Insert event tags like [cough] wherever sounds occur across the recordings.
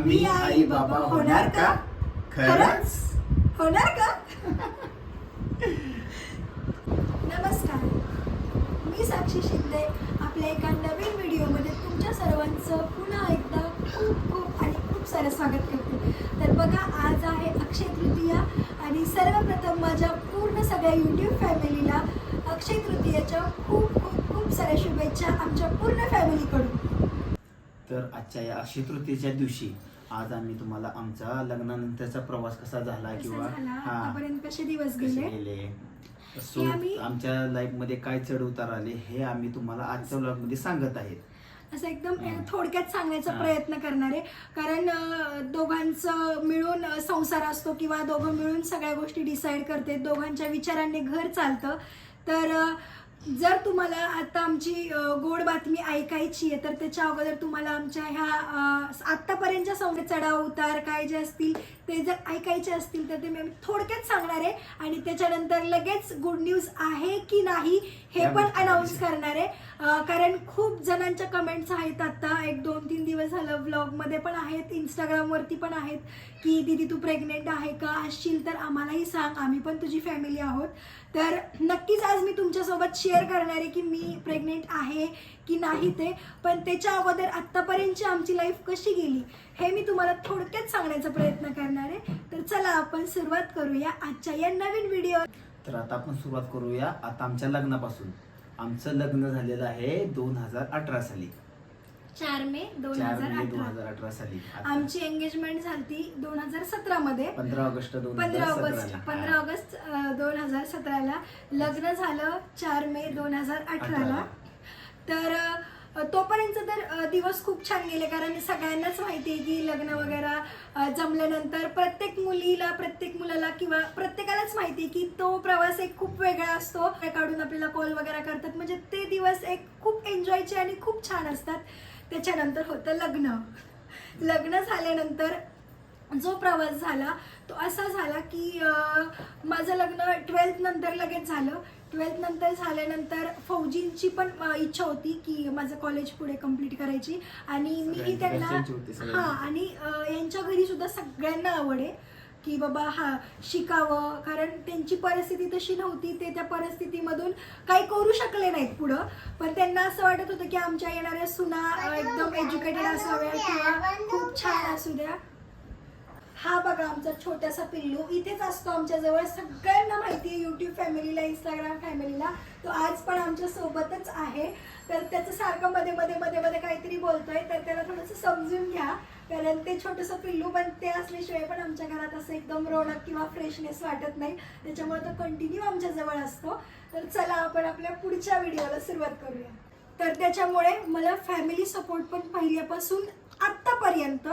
आम्ही आई बाबा होणार का? खरंच? होणार का? नमस्कार. मी साक्षी शिंदे. आपल्या एका नवीन व्हिडिओमध्ये तुमच्या सर्वांचं पुन्हा एकदा खूप खूप आणि खूप सारं स्वागत करते. तर बघा आज आहे अक्षय तृतीया आणि सर्वप्रथम माझ्या पूर्ण सगळ्या यूट्यूब फॅमिलीला अक्षय तृतीयाच्या खूप खूप खूप साऱ्या शुभेच्छा आमच्या पूर्ण फॅमिलीकडून तर आजच्या या अक्षय तृतीयेच्या दिवशी आज आम्ही तुम्हाला आमचा लग्नानंतरचा प्रवास कसा झाला किंवा हा आतापर्यंत कसे दिवस कसे गेले? गेले? सो आम्ही- आमच्या लाईफमध्ये काय चढ उतार आले हे आम्ही तुम्हाला आजच्या ब्लॉगमध्ये सांगत आहेत असं एकदम हं. थोडक्यात सांगण्याचा हां. प्रयत्न करणार आहे. कारण अं, दोघांचं मिळून अं, संसार असतो किंवा दोघं मिळून सगळ्या गोष्टी डिसाईड करते. दोघांच्या विचारांनी घर चालतं. तर अं, जर तुम्हाला आता आमची गोड बातमी ऐकायची आहे तर त्याच्या अगोदर तुम्हाला आमच्या ह्या आत्तापर्यंतच्या संसार चढाव उतार काय जे असतील ते जर ऐकायचे असतील तर ते मी थोडक्यात सांगणार आहे आणि त्याच्यानंतर लगेच गुड न्यूज आहे की नाही हे पण अनाऊन्स. करणार आहे कारण खूप जणांच्या कमेंट्स आहेत आता. एक दोन तीन दिवस झालं व्लॉगमध्ये पण आहेत इंस्टाग्रामवरती पण आहेत की दीदी तू प्रेग्नेंट आहे का? असशील तर आम्हालाही सांग. आम्ही पण तुझी फॅमिली आहोत. तर नक्कीच आज मी तुमच्यासोबत शेअर करणार आहे की मी प्रेग्नेंट आहे की नाही ते. पण त्याच्या अगोदर आत्तापर्यंतची आमची लाईफ कशी गेली हे मी तुम्हाला थोडक्यात सांगण्याचा प्रयत्न करणार आहे. तर चला आपण सुरुवात करूया आजच्या या नवीन व्हिडिओ तर आता आपण सुरुवात करूया. आता आमच्या लग्नापासून. आमचं लग्न झालेलं आहे दोन हजार अठरा साली. चार मे दोन चार हजार मे दोन अठरा हजार अठरा साली. आमची एंगेजमेंट झाली दोन हजार सत्रा मध्ये पंधरा ऑगस्ट दोन पंधरा हजार ऑगस्ट. पंधरा ऑगस्ट दोन हजार सतराला लग्न झालं चार मे दोन हजार अठराला. अठराला. तर अ, तोपर्यंत तर दिवस खूप छान गेले. कारण सगळ्यांनाच माहिती आहे की लग्न वगैरे जमल्यानंतर प्रत्येक मुलीला प्रत्येक मुलाला किंवा प्रत्येकालाच माहिती आहे की तो प्रवास एक खूप वेगळा असतो. काढून आपल्याला कॉल वगैरे करतात. म्हणजे ते दिवस एक खूप एन्जॉयचे आणि खूप छान असतात. त्याच्यानंतर होतं लग्न. लग्न झाल्यानंतर जो प्रवास झाला तो असा झाला की माझं लग्न ट्वेल्थ नंतर लगेच झालं. ट्वेल्थ नंतर झाल्यानंतर फौजींची पण इच्छा होती की माझं कॉलेज पुढे कंप्लीट करायची. आणि मीही सगळ्यांची त्यांना. हां आणि यांच्या घरी सुद्धा सगळ्यांना आवड आहे की बाबा हा शिकावं. कारण त्यांची परिस्थिती तशी नव्हती. ते त्या परिस्थितीमधून काही करू शकले नाहीत पुढं. पण त्यांना असं वाटत होतं की आमच्या येणाऱ्या सुना एकदम एज्युकेटेड असाव्या किंवा खूप छान असू द्या. बघा आमचा छोटासा पिल्लू इथेच असतो आमच्या जवळ सगळ्यांना माहिती आहे युट्यूब फॅमिलीला इंस्टाग्राम फॅमिलीला तो आज पण आमच्या सोबतच आहे. तर त्याचं सारखं मध्ये मध्ये मध्ये मध्ये काहीतरी बोलतोय. तर त्याला थोडंसं समजून घ्या. कारण ते छोटंसं पिल्लू पण ते असल्याशिवाय पण आमच्या घरात असं एकदम रौनक किंवा फ्रेशनेस वाटत नाही. त्याच्यामुळे तो कंटिन्यू आमच्या जवळ असतो. तर चला आपण आपल्या पुढच्या व्हिडिओला सुरुवात करूया. तर त्याच्यामुळे मला फॅमिली सपोर्ट पण पहिल्यापासून आत्तापर्यंत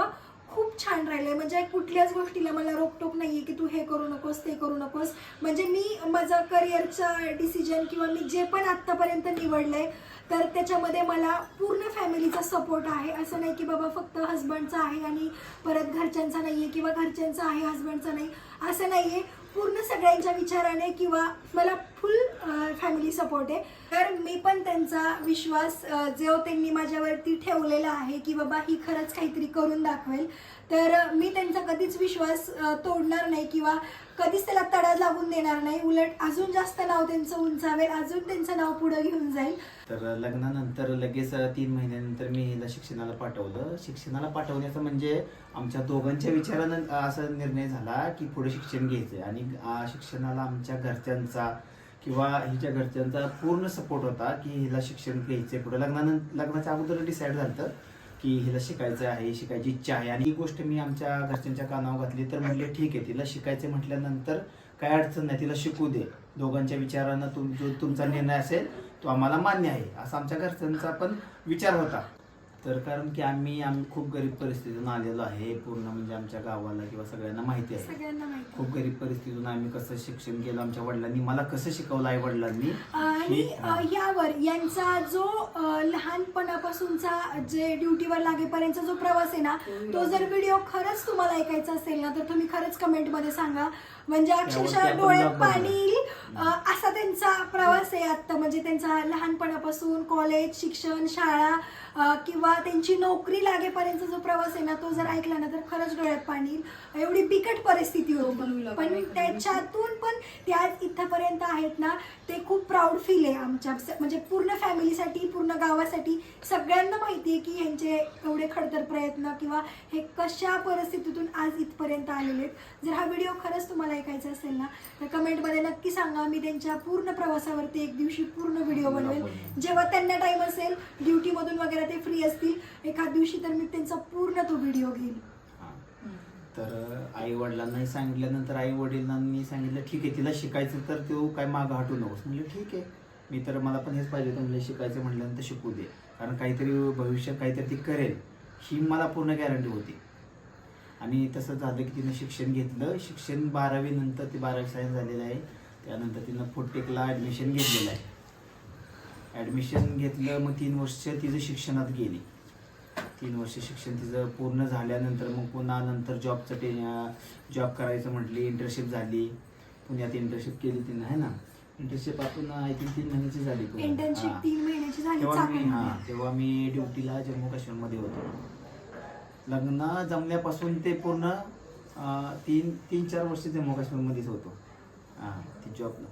खूप छान राहिलंय. म्हणजे कुठल्याच गोष्टीला मला रोकटोक नाहीये की तू हे करू नकोस ते करू नकोस. म्हणजे मी माझं करिअरचं डिसिजन किंवा मी जे पण आत्तापर्यंत निवडलंय तर त्याच्यामध्ये मला पूर्ण फॅमिलीचा सपोर्ट आहे. असं नाही की बाबा फक्त हस्बंडचा आहे आणि परत घरच्यांचा नाही आहे किंवा घरच्यांचा आहे हस्बंडचा नाही. असं नाही आहे पूर्ण सगळ्यांच्या विचाराने किंवा मला फुल फॅमिली सपोर्ट आहे. तर मी पण त्यांचा विश्वास जो त्यांनी माझ्यावरती ठेवलेला आहे की बाबा ही खरंच काहीतरी करून दाखवेल. तर मी त्यांचा कधीच विश्वास तोडणार नाही किंवा कधीच त्याला तडा लागून देणार नाही. उलट अजून जास्त नाव त्यांचं उंचावेल अजून त्यांचं नाव पुढे घेऊन जाईल. तर लग्नानंतर लगेच तीन महिन्यानंतर मी हिला शिक्षणाला पाठवलं. शिक्षणाला पाठवण्याचं म्हणजे आमच्या दोघांच्या विचारानं असा निर्णय झाला की पुढे शिक्षण घ्यायचंय. आणि शिक्षणाला आमच्या घरच्यांचा किंवा हिच्या घरच्यांचा पूर्ण सपोर्ट होता की हिला शिक्षण घ्यायचंय पुढे. लग्नानंतर लग्नाच्या अगोदर डिसाईड झालं की हिला शिकायचं आहे शिकायची इच्छा आहे. आणि ही गोष्ट मी आमच्या घरच्यांच्या कानावर घातली तर म्हणले ठीक आहे तिला शिकायचं म्हटल्यानंतर काय अडचण नाही तिला शिकू दे. दोघांच्या विचारानं तुम जो तुमचा निर्णय असेल तो आम्हाला मान्य आहे. असा आमच्या घरच्यांचा पण विचार होता. तर कारण की आम्ही आम्ही खूप गरीब परिस्थितीतून आलेलो आहे. पूर्ण म्हणजे आमच्या गावाला किंवा सगळ्यांना माहिती आहे. सगळ्यांना माहिती खूप गरीब परिस्थितीतून आम्ही कसं शिक्षण केलं आमच्या वडिलांनी. मला कसं शिकवलं आई वडिलांनी आणि अ, यावर यांचा जो अ, लहानपणापासूनचा जे ड्युटीवर लागेपर्यंतचा जो प्रवास आहे ना तो जर व्हिडिओ खरंच तुम्हाला ऐकायचा असेल ना तर तुम्ही खरंच कमेंटमध्ये सांगा. म्हणजे अक्षरशः डोळ्यात. पाणी येईल असा त्यांचा प्रवास आहे आता म्हणजे त्यांचा लहानपणापासून कॉलेज शिक्षण शाळा किंवा त्यांची नोकरी लागेपर्यंत जो प्रवास आहे ना तो जर ऐकला ना तर खरंच डोळ्यात पाणी येईल. एवढी बिकट परिस्थिती होती. मुलं पण त्याच्यातून पण ते आज इथपर्यंत आहेत ना ते खूप प्राऊड फील आहे आमच्या. म्हणजे पूर्ण फॅमिलीसाठी पूर्ण गावासाठी सगळ्यांना माहिती आहे की यांचे एवढे खडतर प्रयत्न किंवा हे कशा परिस्थितीतून आज इथपर्यंत आलेले आहेत. जर हा व्हिडिओ खरंच तुम्हाला ऐकायचा असेल ना तर कमेंटमध्ये नक्की सांगा. मी त्यांच्या पूर्ण प्रवासावरती एक दिवशी पूर्ण व्हिडिओ बनवेल. जेव्हा त्यांना टाइम असेल ड्युटीमधून वगैरे ते फ्री असतील एखाद दिवशी तर मी त्यांचा पूर्ण तो व्हिडिओ घेईन हा. तर आई वडिलांनाही सांगितल्यानंतर आई वडिलांनी सांगितलं ठीक आहे तिला शिकायचं तर तो काय मागं हटू नकोस. म्हणजे ठीक आहे. मी तर मला पण हेच पाहिजे होतं. म्हणजे शिकायचं म्हटल्यानंतर शिकू दे. कारण काहीतरी भविष्यात काहीतरी ती करेल. ही मला पूर्ण गॅरंटी होती. आणि तसं झालं की तिनं शिक्षण घेतलं. शिक्षण बारावी नंतर ती बारावी सायन्स झालेलं आहे. त्यानंतर तिनं फुटटेकला ॲडमिशन घेतलेलं आहे. ॲडमिशन घेतलं मग तीन वर्ष तिचं शिक्षणात गेली. तीन वर्ष शिक्षण तिचं पूर्ण झाल्यानंतर मग पुन्हा नंतर जॉबचं टे जॉब करायचं म्हटली. इंटर्नशिप झाली. पुण्यात इंटर्नशिप केली तिनं आहे ना? इंटर्नशिप आपण आय थिंक तीन महिन्याची झाली. इंटर्नशिप. तीन महिन्याची झाली तेव्हा मी हा. तेव्हा मी ड्युटीला जम्मू काश्मीरमध्ये होतो. लग्न जमल्यापासून ते पूर्ण तीन तीन चार वर्ष जम्मू काश्मीरमध्येच होतो. हां ती जॉबला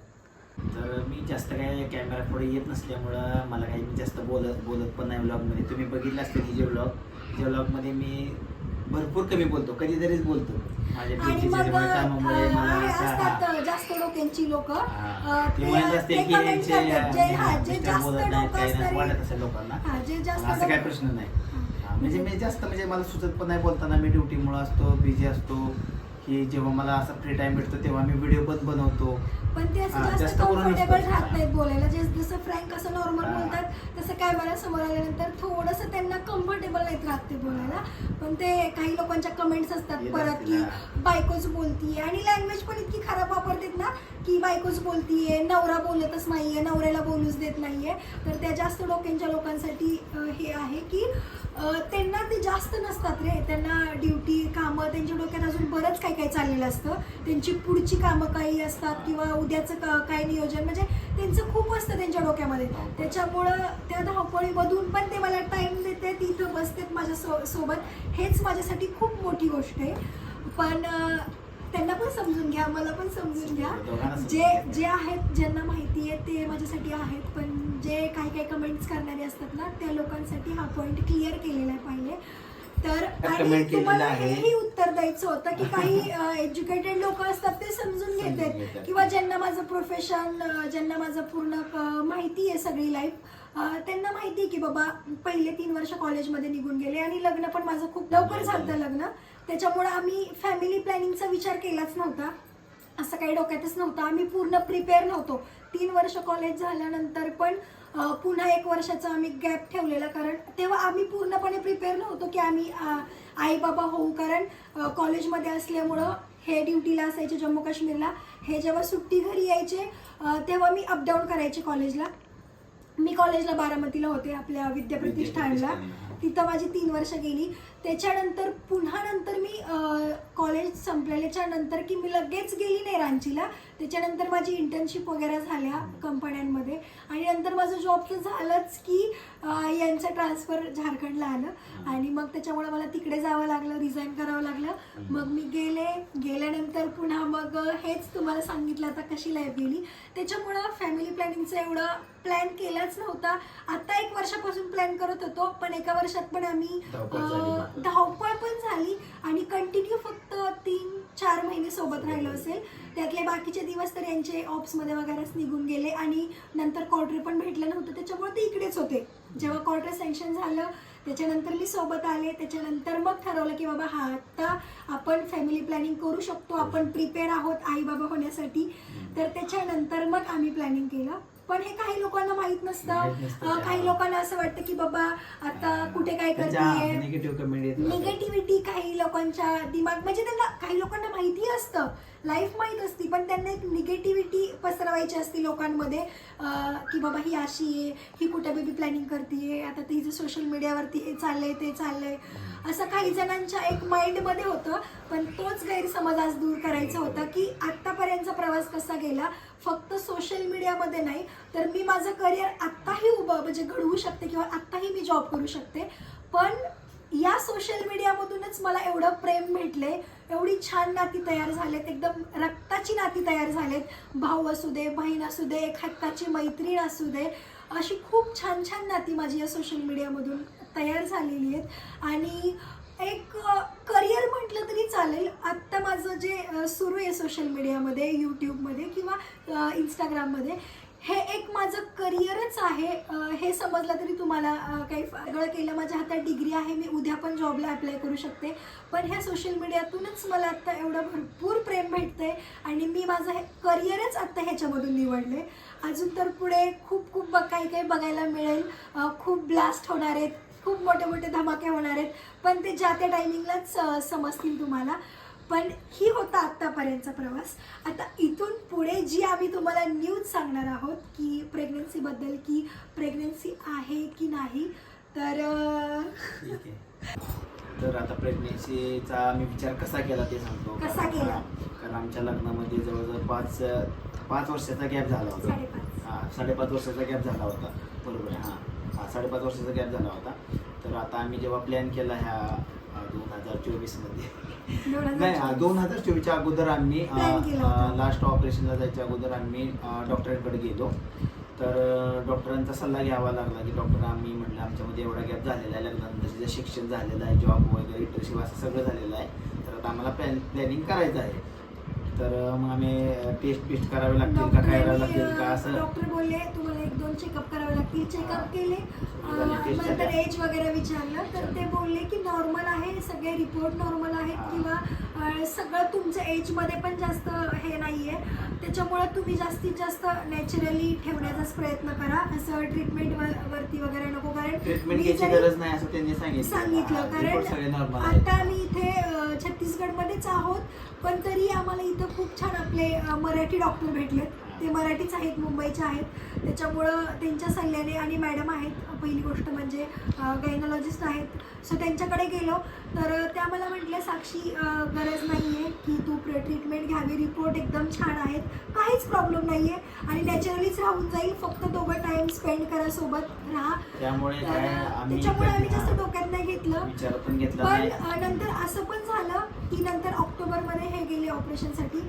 तर मी जास्त काय कॅमेरा पुढे येत नसल्यामुळं मला काही मी जास्त बोलत बोलत पण नाही व्लॉगमध्ये तुम्ही बघितलं असते हिजे व्लॉग हिजे व्लॉगमध्ये मी भरपूर कमी बोलतो कधीतरीच बोलतो. माझ्या कामामुळे मला जास्त डोक्यांची लोक. ते असते की बोलत नाही, वाटत असेल लोकांना. असं काय प्रश्न नाही. म्हणजे मी जास्त म्हणजे मला सुचत पण नाही बोलताना मी ड्युटीमुळे असतो बिझी असतो की जेव्हा मला असा फ्री टाइम भेटतो तेव्हा मी व्हिडिओ पण बनवतो पण ते असं जास्त कम्फर्टेबल. राहत नाहीत बोलायला जे जसं फ्रँक असं नॉर्मल. बोलतात तसं कॅमेरा समोर आल्यानंतर थोडंसं त्यांना कम्फर्टेबल नाहीत राहत ते बोलायला पण ते काही लोकांच्या कमेंट्स असतात परत की. बायकोच बोलतीये आणि लँग्वेज पण इतकी खराब वापरतात ना की बायकोच बोलतीये नवरा बोलतच नाहीये नवऱ्याला बोलूच देत नाहीये. तर त्या जास्त डोक्यांच्या लोकांसाठी हे आहे की त्यांना ते जास्त नसतात रे. त्यांना ड्युटी कामं त्यांच्या डोक्यात अजून बरंच काही काही चाललेलं असतं. त्यांची पुढची कामं काही असतात किंवा उद्याचं का काय नियोजन म्हणजे त्यांचं खूप असतं त्यांच्या डोक्यामध्ये. त्याच्यामुळं त्या धावपळीमधून पण ते मला टाईम देते तिथं बसतात माझ्या सो सोबत. हेच माझ्यासाठी खूप मोठी गोष्ट आहे. पण त्यांना पण समजून घ्या मला पण समजून घ्या जे. जे आहेत ज्यांना माहिती आहे ते माझ्यासाठी आहेत पण जे काही काही कमेंट्स करणारे असतात ना त्या लोकांसाठी हा पॉईंट क्लिअर केलेला आहे पहिले तर आणि तुम्हाला. हेही उत्तर द्यायचं होतं की काही [laughs] एज्युकेटेड लोक असतात ते समजून घेतात. किंवा ज्यांना माझं प्रोफेशन ज्यांना माझं पूर्ण माहिती आहे सगळी लाईफ त्यांना माहिती आहे की बाबा पहिले तीन वर्ष कॉलेजमध्ये निघून गेले आणि लग्न पण माझं खूप लवकर झालं लग्न त्याच्यामुळे आम्ही फॅमिली प्लॅनिंगचा विचार केलाच नव्हता. असं काही डोक्यातच नव्हतं. आम्ही पूर्ण प्रिपेअर नव्हतो. तीन वर्ष कॉलेज झाल्यानंतर पण पुन्हा एक वर्षाचा आम्ही गॅप ठेवलेला. कारण तेव्हा आम्ही पूर्णपणे प्रिपेअर नव्हतो की आम्ही आई बाबा होऊ. कारण कॉलेजमध्ये असल्यामुळं हे ड्युटीला असायचे जम्मू काश्मीरला. हे जेव्हा सुट्टी घरी यायचे तेव्हा मी अपडाऊन करायचे कॉलेजला मी कॉलेजला बारामतीला होते आपल्या विद्याप्रतिष्ठानला. तिथं माझी तीन वर्ष गेली. त्याच्यानंतर पुन्हा नंतर मी कॉलेज संपलेल्याच्या नंतर की मी लगेच गेली नाही रांचीला. त्याच्यानंतर माझी इंटर्नशिप वगैरे झाल्या कंपन्यांमध्ये. आणि नंतर माझं जॉबचं झालंच की यांचं ट्रान्सफर झारखंडला आलं. आणि मग त्याच्यामुळे मला तिकडे जावं लागलं रिझाईन करावं लागलं. मग मी गेले. गेल्यानंतर पुन्हा मग हेच तुम्हाला सांगितलं आता कशी लाईफ गेली. त्याच्यामुळं फॅमिली प्लॅनिंगचं एवढं प्लॅन केलाच नव्हता. आता एक वर्षापासून प्लॅन करत होतो पण एका वर्षात पण आम्ही धावपळ पण झाली आणि कंटिन्यू फक्त तीन चार महिने सोबत राहिलो असेल. त्यातले बाकीचे दिवस तर यांचे ऑप्समध्ये वगैरेच निघून गेले आणि नंतर क्वार्टर पण भेटलं नव्हतं. त्याच्यामुळे ते इकडेच होते. जेव्हा क्वार्टर सँक्शन झालं त्याच्यानंतर मी सोबत आले. त्याच्यानंतर मग ठरवलं की बाबा हा आता आपण फॅमिली प्लॅनिंग करू शकतो. आपण प्रिपेअर आहोत आई बाबा होण्यासाठी. तर त्याच्यानंतर मग आम्ही प्लॅनिंग केलं. पण हे काही लोकांना माहीत नसतं माहीत नसतं अं, ते. काही लोकांना असं वाटतं की बाबा आता कुठे काय करते निगेटिव्ह कमेंट येत राहतात. निगेटिव्हिटी काही लोकांच्या दिमाग म्हणजे त्यांना काही लोकांना माहिती असतं लाईफ माहीत असती पण त्यांना एक निगेटिव्हिटी पसरवायची असते लोकांमध्ये. की बाबा ही अशी आहे ही कुठे बेबी प्लॅनिंग करते आता तिचं सोशल मीडियावरती हे चाललंय ते चाललंय. असं काही जणांच्या एक माइंडमध्ये होतं पण तोच गैरसमज आज दूर करायचा होता की आत्तापर्यंतचा प्रवास कसा गेला फक्त सोशल मीडियामध्ये नाही तर मी माझं करिअर आत्ताही उभं म्हणजे घडवू शकते किंवा आत्ताही मी जॉब करू शकते. पण या सोशल मीडियामधूनच मला एवढं प्रेम भेटले एवढी छान नाती तयार झालेत. एकदम रक्ताची नाती तयार झालेत. भाऊ असू दे बहीण असू दे एक हक्काची मैत्रीण असू दे अशी खूप छान छान नाती माझी या सोशल मीडियामधून तयार झालेली आहेत. आणि एक करिअर म्हटलं तरी चालेल. आत्ता माझं जे सुरू आहे सोशल मीडियामध्ये यूट्यूबमध्ये किंवा इंस्टाग्राममध्ये हे एक माझं करिअरच आहे. हे समजलं तरी तुम्हाला काही वेगळं केलं माझ्या हातात डिग्री आहे मी उद्या पण जॉबला अप्लाय करू शकते. पण ह्या सोशल मीडियातूनच मला आत्ता एवढं भरपूर प्रेम भेटतंय आणि मी माझं हे करिअरच आत्ता ह्याच्यामधून निवडले. अजून तर पुढे खूप खूप ब- काही काही बघायला मिळेल. खूप ब्लास्ट होणार आहेत. खूप मोठे मोठे धमाके होणार आहेत. पण ते ज्या त्या टायमिंगलाच समजतील तुम्हाला. पण ही होता आत्तापर्यंतचा प्रवास. आता इथून पुढे जी आम्ही तुम्हाला न्यूज सांगणार आहोत की प्रेग्नन्सीबद्दल की प्रेग्नन्सी आहे की नाही तर अ, ठीक आहे. तर आता प्रेग्नेन्सीचा मी विचार कसा केला ते सांगतो. कसा केला? हा, कारण आमच्या लग्नामध्ये जवळजवळ पाच पाच वर्षाचा गॅप झाला होता. साडेपाच. हा साडेपाच वर्षाचा गॅप झाला होता. बरोबर आहे हां. हां साडेपाच वर्षाचा गॅप झाला होता. तर आता आम्ही जेव्हा प्लॅन केला ह्या दोन हजार चोवीसमध्ये नाही. दोन हजार चोवीसच्या अगोदर आम्ही. लास्ट ऑपरेशनला जायच्या अगोदर आम्ही डॉक्टरांकडे गेलो तर डॉक्टरांचा सल्ला घ्यावा लागला की डॉक्टर आम्ही म्हटलं आमच्यामध्ये एवढा गॅप झालेला आहे लग्नानंतर शिक्षण झालेलं आहे जॉब वगैरे इंटर्नशिप असं सगळं झालेलं आहे तर आता आम्हाला प्लॅन प्लॅनिंग करायचं आहे तर मग आम्ही टेस्ट पेस्ट करावे लागतील का करावे लागतील का असं डॉक्टर बोलले तुम्हाला एक दोन चेकअप करावे लागतील. चेकअप केले नंतर. एज वगैरे विचारलं तर ते बोलले की नॉर्मल आहे सगळे रिपोर्ट नॉर्मल आहेत हा. किंवा सगळं तुमचं एजमध्ये पण जास्त हे नाहीये त्याच्यामुळे तुम्ही जास्तीत जास्त नॅचरली ठेवण्याचाच प्रयत्न करा असं ट्रीटमेंट वरती वगैरे नको कारण मी नाही सांगितलं कारण आता आम्ही इथे छत्तीसगडमध्येच आहोत पण तरी आम्हाला इथं खूप छान आपले मराठी डॉक्टर भेटलेत ते मराठीच आहेत मुंबईचे आहेत. त्याच्यामुळं त्यांच्या सल्ल्याने आणि मॅडम आहेत पहिली गोष्ट म्हणजे गायनॉलॉजिस्ट आहेत. सो त्यांच्याकडे गेलो. तर त्या मला म्हटल्या साक्षी गरज नाही आहे की तू ट्रीटमेंट घ्यावी. रिपोर्ट एकदम छान आहेत. काहीच प्रॉब्लेम नाही आहे आणि नॅचरलीच राहून जाईल. फक्त दोघं टाईम स्पेंड करा सोबत राहा. त्यामुळे त्याच्यामुळे आम्ही जास्त डोक्यात नाही घेतलं. पण नंतर असं पण झालं की नंतर ऑक्टोबरमध्ये हे गेले ऑपरेशनसाठी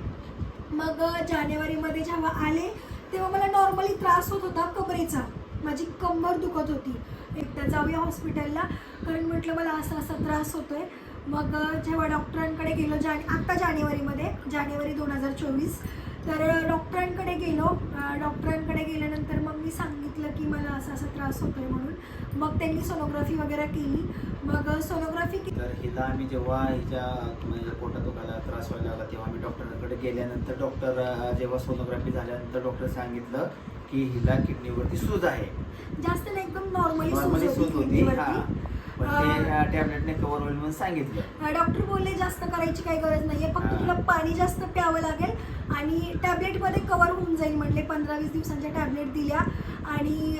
मग जानेवारीमध्ये जेव्हा आले तेव्हा मला नॉर्मली त्रास होत होता कमरेचा. माझी कंबर दुखत होती. एकदा जाऊया हॉस्पिटलला कारण म्हटलं मला असा असा त्रास होतोय. मग जेव्हा डॉक्टरांकडे गेलो जान आत्ता जानेवारीमध्ये जानेवारी दोन हजार चोवीस तर डॉक्टरांकडे गेलो. डॉक्टरांकडे गेल्यानंतर मग मी सांगितलं की मला असा असा त्रास होतोय म्हणून. मग त्यांनी सोनोग्राफी वगैरे केली. मग सोनोग्राफी तर हिला आम्ही जेव्हा हिच्या म्हणजे पोटात दुखायला त्रास व्हायला लागला तेव्हा आम्ही डॉक्टरांकडे गेल्यानंतर डॉक्टर जेव्हा सोनोग्राफी झाल्यानंतर डॉक्टर सांगितलं की हिला किडनीवरती सूज आहे. जास्त नाही एकदम नॉर्मली सूज होती ते टॅबलेटने कव्हर होईल म्हणून सांगितलं. डॉक्टर बोलले जास्त करायची काही गरज नाहीये. फक्त हा. तुला पाणी जास्त प्यावं लागेल आणि टॅबलेटमध्ये कवर होऊन जाईल म्हटले. पंधरा वीस दिवसांच्या टॅबलेट दिल्या आणि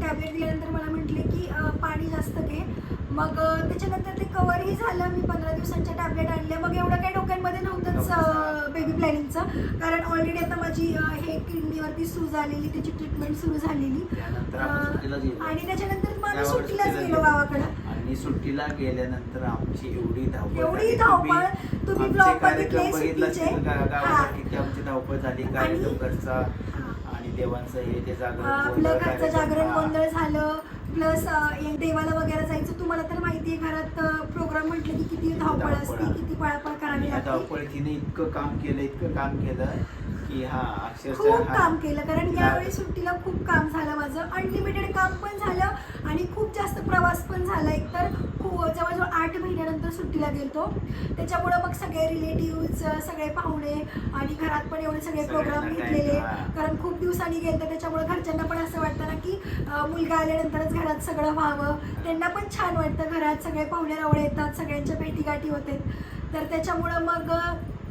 टॅबलेट दिल्यानंतर मला म्हटले की अं, पाणी जास्त घे. मग अं, त्याच्यानंतर ते कवरही झालं. मी पंधरा दिवसांच्या टॅबलेट आणल्या. मग एवढं काही डोक्यांमध्ये नव्हतंच बेबी प्लॅनिंगचं कारण ऑलरेडी आता माझी अं, हे किडनीवरती सूज आलेली त्याची ट्रीटमेंट सुरू झालेली. त्यानंतर आपण सुट्टीला अं, गेलो. आणि त्याच्यानंतर मग आम्ही त्यावर सुट्टीलाच सुट्टीला गेलो गेलो. गावाकडं आणि सुट्टीला गेल्यानंतर आमची एवढी धावपळ एवढी. धावपळ, तुम्ही- आमचे बघितले सुट्टीचे? किती धावपळ झाली आणि- कार्यक्रम घरचा हा. आणि देवांचं हे ते जागरण आपलं घरचं. जागरण. गोंधळ झालं प्लस देवाला वगैरे जायचं तुम्हाला तर माहितीये घरात प्रोग्राम म्हटलं की किती धावपळ धावपळ असते आहे. किती पळापळ करावी लागते धावपळीत हिने इतकं काम केलं इतकं काम केलं की हा अक्षरशः खूप. काम केलं कारण यावेळी सुट्टीला खूप काम झालं माझं अनलिमिटेड काम पण झालं आणि खूप प्रवास पण झाला एकतर. खूप जवळजवळ आठ महिन्यानंतर सुट्टीला गेलतो. त्याच्यामुळं मग सगळे रिलेटिव्ह सगळे पाहुणे आणि घरात पण एवढे सगळे प्रोग्राम घेतलेले. कारण खूप दिवसांनी गेलं त्याच्यामुळे घरच्यांना पण असं वाटतं ना की मुलगा आल्यानंतरच घरात सगळं व्हावं. त्यांना पण छान वाटतं. घरात सगळे पाहुणे रावळे येतात. सगळ्यांच्या भेटीगाठी होते. तर त्याच्यामुळं मग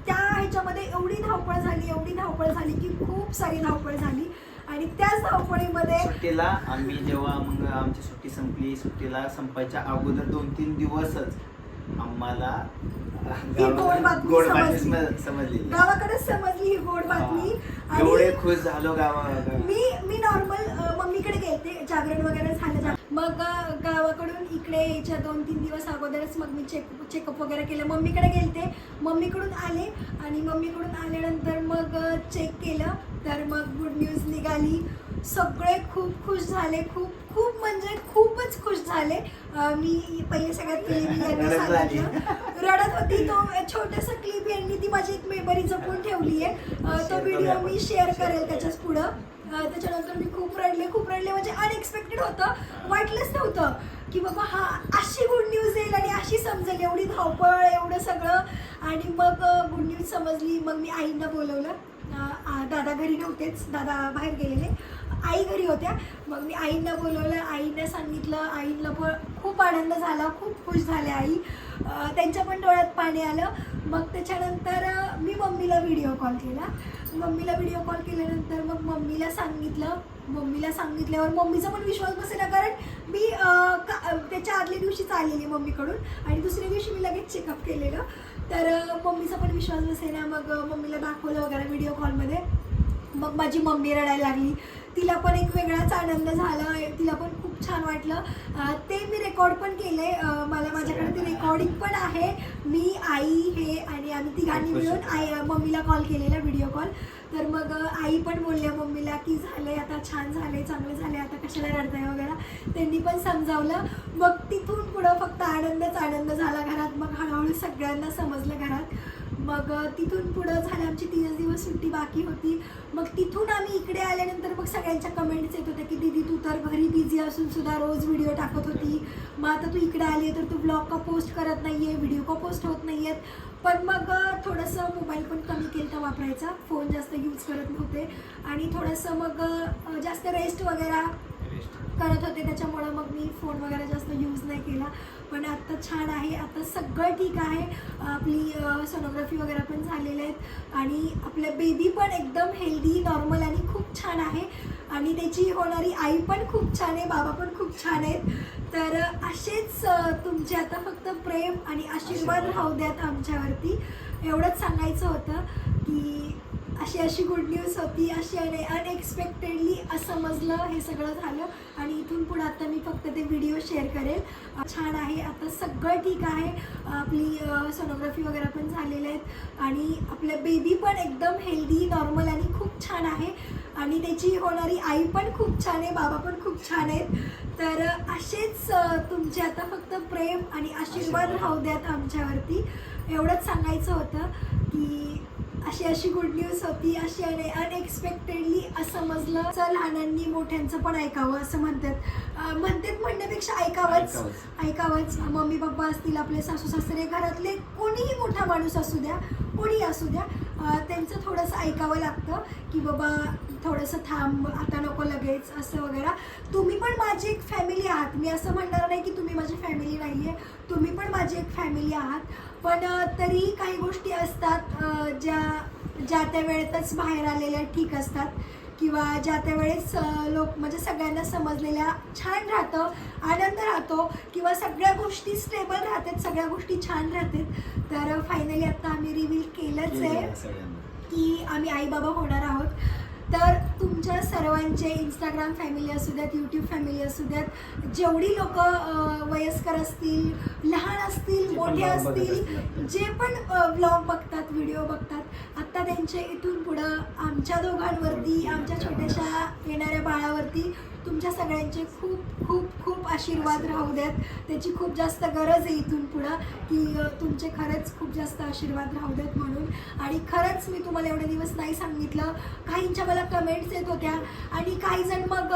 त्या ह्याच्यामध्ये एवढी धावपळ झाली एवढी धावपळ झाली की खूप सारी धावपळ झाली. आणि त्याच धावपळीमध्ये सुट्टीला आम्ही जेव्हा मग आमची सुट्टी संपली सुट्टीला संपायच्या अगोदर दोन तीन दिवसच आम्हाला गोड बातमी गोड बातमी समजली. सम- समजली. ही गोड बातमी. एवढे आणि खुश झालो गावा मी मी नॉर्मल मम्मीकडे गेलते जागरण वगैरे झालं जा- मग अ, गावाकडून इकडे यायच्या दोन तीन दिवस अगोदरच मग मी चेक चेकअप वगैरे केलं. मम्मीकडे गेलते. मम्मीकडून आले आणि मम्मीकडून आल्यानंतर मग चेक केलं. तर मग गुड न्यूज निघाली. सगळे खूप खुश झाले. खूप खूप म्हणजे खूपच खुश झाले. मी पहिले सगळ्यात पहिले मी यांना रडत झाली. सांगितलं रडत होती तो छोटासा क्लिप यांनी ती माझी एक मेमरी जपून ठेवली आहे. तो व्हिडिओ मी. शेअर करेल त्याच्याच पुढं. त्याच्यानंतर मी खूप रडले. खूप रडले म्हणजे अनएक्सपेक्टेड होतं. वाटलंच नव्हतं की बाबा हा अशी गुड न्यूज येईल आणि अशी समजेल. एवढी धावपळ एवढं सगळं. आणि मग गुड न्यूज समजली. मग मी आईंना बोलवलं. दादा घरी नव्हतेच. दादा बाहेर गेलेले. आई घरी होत्या. मग मी आईंना बोलवलं. आईंना सांगितलं. आईंना पण खूप आनंद झाला. खूप खुश झाल्या आई. त्यांच्या पण डोळ्यात पाणी आलं. मग त्याच्यानंतर मी मम्मीला व्हिडिओ कॉल केला. मम्मीला व्हिडिओ कॉल केल्यानंतर मग मम्मीला सांगितलं. मम्मीला सांगितल्यावर मम्मीचा पण विश्वास बसेला कारण मी का त्याच्या आदल्या दिवशीच आलेली मम्मीकडून. आणि दुसऱ्या दिवशी मी लगेच चेकअप केलेलं. तर मम्मीचा पण विश्वास बसेना. मग मम्मीला दाखवलं वगैरे व्हिडिओ कॉलमध्ये मग माझी मम्मी रडायला लागली. तिला पण एक वेगळाच आनंद झाला. तिला पण खूप छान वाटलं. ते मी रेकॉर्ड पण केले मला माझ्याकडे ते रेकॉर्डिंग पण आहे. मी आई हे आणि आम्ही तिघांनी मिळून आई मम्मीला कॉल केलेला व्हिडिओ कॉल तर मग आई पण बोलल्या मम्मीला की झालंय आता छान झालंय चांगलं झालंय आता कशाला रडताय वगैरे. त्यांनी पण समजावलं. मग तिथून पुढं फक्त आनंदच आनंद झाला घरात. मग हळूहळू सगळ्यांना समजलं घरात. मग तिथून पुढं झालं आमची तीनच दिवस सुट्टी बाकी होती. मग तिथून आम्ही इकडे आल्यानंतर मग सगळ्यांच्या कमेंट्स येत होत्या की दीदी तू तर घरी बिझी असून सुद्धा रोज व्हिडिओ टाकत होती. मग आता तू इकडे आली तर तू ब्लॉग का पोस्ट करत नाही आहे व्हिडिओ का पोस्ट होत नाही आहेत पण मग थोडंसं मोबाईल पण कमी केलं तर वापरायचा. फोन जास्त यूज करत नव्हते. आणि थोडंसं मग जास्त रेस्ट वगैरे करत होते. त्याच्यामुळं मग मी फोन वगैरे जास्त यूज नाही केला. पण आत्ता छान आहे. आता सगळं ठीक आहे. आपली सोनोग्राफी वगैरे पण झालेले आहेत. आणि आपल्या बेबी पण एकदम हेल्दी नॉर्मल आणि खूप छान आहे. आणि त्याची होणारी आई पण खूप छान आहे. बाबा पण खूप छान आहेत. तर असेच तुमचे आता फक्त प्रेम आणि आशीर्वाद. राहू द्यात आमच्यावरती. एवढंच सांगायचं होतं की अशी अशी गुड न्यूज होती अशी अनएक्सपेक्टेडली असमजलं हे सगळं झालं. आणि इथून पुढे आता मी फक्त ते व्हिडिओ शेअर करेल. छान आहे. आता सगळं ठीक आहे. आपली सोनोग्राफी वगैरे पण झालेले आहेत. आणि आपल्या बेबी पण एकदम हेल्दी नॉर्मल आणि खूप छान आहे. आणि त्याची होणारी आई पण खूप छान आहे. बाबा पण खूप छान आहेत. तर असेच तुमचे आता फक्त प्रेम आणि आशीर्वाद. राहू द्यात आमच्यावरती. एवढंच सांगायचं होतं की अशी अशी गुड न्यूज होती अशी अनएक्सपेक्टेडली असमजलं चल लहानांनी मोठ्यांचं पण ऐकावं असं म्हणतात. म्हणतात म्हणण्यापेक्षा ऐकावंच. ऐकावंच. मम्मी पप्पा असतील आपले सासू सासरे घरातले कोणीही मोठा माणूस असू द्या कोणी असू द्या त्यांचं थोडंसं ऐकावं लागतं की बाबा थोडंसं थांब आता नको लगेच असं वगैरे. तुम्ही पण माझी एक फॅमिली आहात. मी असं म्हणणार नाही की तुम्ही माझी फॅमिली नाही आहे तुम्ही पण माझी एक फॅमिली आहात. पण तरी काही गोष्टी असतात ज्या ज्या त्या वेळेतच बाहेर आलेल्या ठीक असतात. किंवा ज्या त्या वेळेस लोक म्हणजे सगळ्यांना समजलेल्या छान राहतं आनंद राहतो. किंवा सगळ्या गोष्टी स्टेबल राहतात सगळ्या गोष्टी छान राहतात. तर फायनली आता आम्ही रिव्हील केलंच आहे की आम्ही आई बाबा होणार आहोत. तर तुमच्या सर्वांचे इंस्टाग्राम फॅमिली असू द्यात यूट्यूब फॅमिली असू द्यात जेवढी लोक वयस्कर असतील लहान असतील मोठे असतील. जे पण ब्लॉग बघतात व्हिडिओ बघतात आत्ता त्यांचे इथून पुढं आमच्या दोघांवरती आमच्या छोट्याशा येणाऱ्या बाळावरती तुमच्या सगळ्यांचे खूप खूप खूप आशीर्वाद राहू द्यात त्याची खूप जास्त गरज आहे इथून पुढं की तुमचे खरंच खूप जास्त आशीर्वाद राहू द्यात म्हणून. आणि खरंच मी तुम्हाला एवढे दिवस नाही सांगितलं. काहींच्या मला कमेंट्स येत होत्या. आणि काही जण मग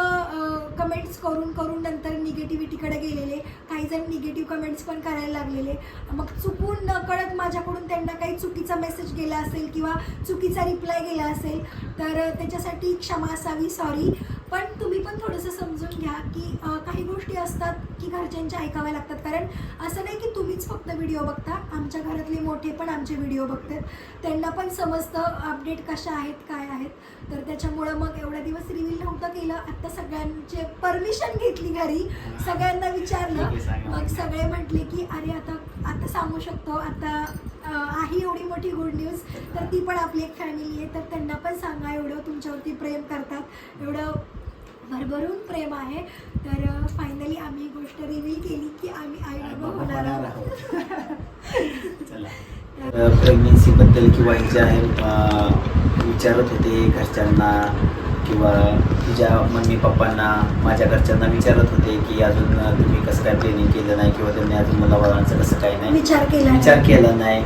कमेंट्स करून करून नंतर निगेटिव्हिटीकडे गेलेले. काही जण निगेटिव्ह कमेंट्स पण करायला लागलेले. मग चुकून नकळत माझ्याकडून त्यांना काही चुकीचा मेसेज गेला असेल किंवा चुकीचा रिप्लाय गेला असेल तर त्याच्यासाठी क्षमा असावी. सॉरी पण तुम्ही पण थोडंसं समजून घ्या की काही गोष्टी असतात की घरच्यांच्या ऐकाव्या लागतात. कारण असं नाही की तुम्हीच फक्त व्हिडिओ बघता. आमच्या घरातले मोठे पण आमचे व्हिडिओ बघतात. त्यांना पण समजतं अपडेट कशा आहेत काय आहेत. तर त्याच्यामुळं मग एवढ्या दिवस रिव्हील नव्हतं केलं. आता सगळ्यांचे परमिशन घेतली घरी. सगळ्यांना विचारलं. मग सगळे म्हटले की अरे आता आता सांगू शकतो. आता आहे एवढी मोठी गुड न्यूज तर ती पण आपली एक फॅमिली आहे. तर त्यांना पण सांगा एवढं. तुमच्यावरती प्रेम करतात. एवढं भरभरून प्रेम आहे. तर फायनली आम्ही गोष्ट रिव्हील केली की आम्ही आई बाबा होणार आहोत. चला. प्रेग्नेन्सी बद्दल किंवा जे आहे विचारत होते घरच्यांना किंवा तुझ्या मम्मी पप्पांना माझ्या घरच्यांना विचारत होते की अजून तुम्ही कसं काय प्लॅनिंग केलं नाही किंवा त्यांनी अजून मला बाळांचं कसं काय नाही? विचार केला विचार केला नाही.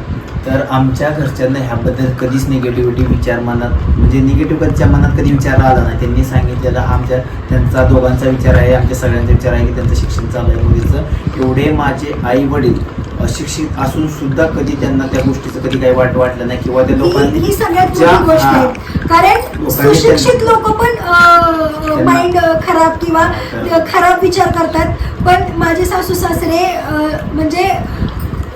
तर आमच्या घरच्यांना ह्याबद्दल कधीच निगेटिव्हिटी विचार मनात म्हणजे निगेटिव्ह कधीच्या मनात कधी विचार आला नाही. त्यांनी सांगितलेलं हा आमच्या त्यांचा दोघांचा विचार आहे आमच्या सगळ्यांचा विचार आहे की त्यांचं शिक्षण चालू आहे मुलीचं. एवढे माझे आई वडील अशिक्षित असून सुद्धा कधी त्यांना त्या गोष्टीचं कधी काही वाट वाटलं नाही किंवा त्या लोकांनी ही सगळ्यात मोठी गोष्ट. आहे कारण लोकांनी सुशिक्षित लोक पण माइंड खराब किंवा खरं. खराब विचार करतात पण माझे सासू सासरे अं, म्हणजे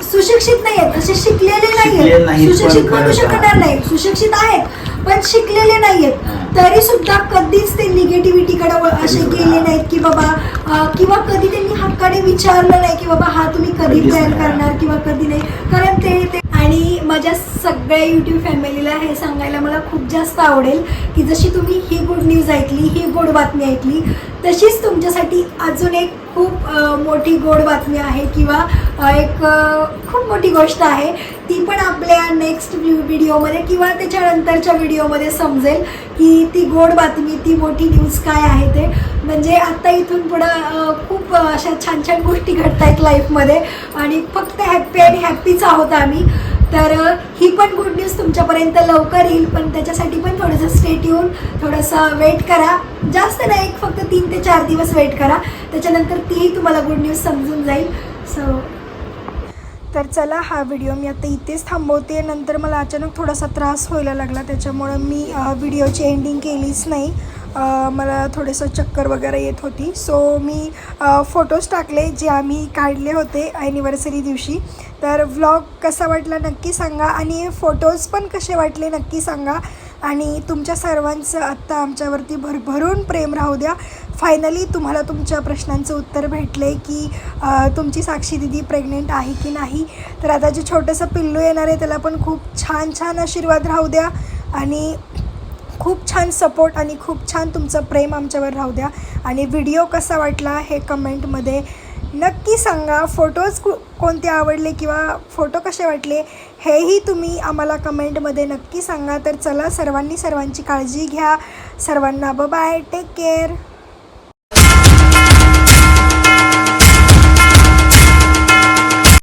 सुशिक्षित नाही आहेत असे शिकलेले नाही शिकलेले नाहीत, आहेत पण सुशिक्षित शकणार. नाही सुशिक्षित आहेत पण शिकलेले नाही. आहेत तरी सुद्धा कधीच ते निगेटिव्हिटीकडे असे. गेले नाहीत की बाबा किंवा कधी त्यांनी हक्काने विचारलं नाही की बाबा हा तुम्ही कधी प्लॅन नाही. करणार किंवा कधी नाही कारण ते ते आणि माझ्या सगळ्या यूट्यूब फॅमिलीला हे सांगायला मला खूप जास्त आवडेल की जशी तुम्ही ही गुड न्यूज ऐकली ही गोड बातमी ऐकली तशीच तुमच्यासाठी अजून एक खूप मोठी गोड बातमी आहे किंवा एक खूप मोठी गोष्ट आहे ती पण आपल्या नेक्स्ट व्हिडिओमध्ये किंवा त्याच्यानंतरच्या व्हिडिओमध्ये समजेल की ती गोड बातमी ती मोठी न्यूज काय आहे ते. म्हणजे आत्ता इथून पुढं खूप अशा छान छान गोष्टी घडत आहेत लाईफमध्ये आणि फक्त हॅप्पी आणि हॅप्पीच आहोत आम्ही. तर ही पण गुड न्यूज तुमच्यापर्यंत लवकर येईल पण त्याच्यासाठी पण थोडंसं स्टेट येऊन थोडंसं वेट करा. जास्त नाही एक फक्त तीन ते चार दिवस वेट करा. त्याच्यानंतर तीही तुम्हाला गुड न्यूज समजून जाईल. सो तर चला हा व्हिडिओ मी आता इथेच थांबवते. नंतर मला अचानक थोडासा त्रास व्हायला लागला त्याच्यामुळं मी व्हिडिओची एंडिंग केलीच नाही. मला थोडंसं चक्कर वगैरे येत होती. सो मी फोटोज टाकले जे आम्ही काढले होते ॲनिव्हर्सरी दिवशी. तर व्लॉग कसा वाटला नक्की सांगा आणि फोटोज पण कसे वाटले नक्की सांगा. आणि तुमच्या सर्वांचं आत्ता आमच्यावरती भरभरून प्रेम राहू द्या. फायनली तुम्हाला तुमच्या प्रश्नांचं उत्तर भेटलं आहे की तुमची साक्षी दिदी प्रेग्नेंट आहे की नाही. तर आता जे छोटंसं पिल्लू येणार आहे त्याला पण खूप छान छान आशीर्वाद राहू द्या. आणि खूप छान सपोर्ट आणि खूप छान तुमचं प्रेम आमच्यावर राहू द्या. आणि व्हिडिओ कसा वाटला हे कमेंटमध्ये नक्की सांगा फोटोज कु कोणते आवडले किंवा फोटो कसे वाटले हेही तुम्ही आम्हाला कमेंटमध्ये नक्की सांगा. तर चला सर्वांनी सर्वांची काळजी घ्या. सर्वांना बाय टेक केअर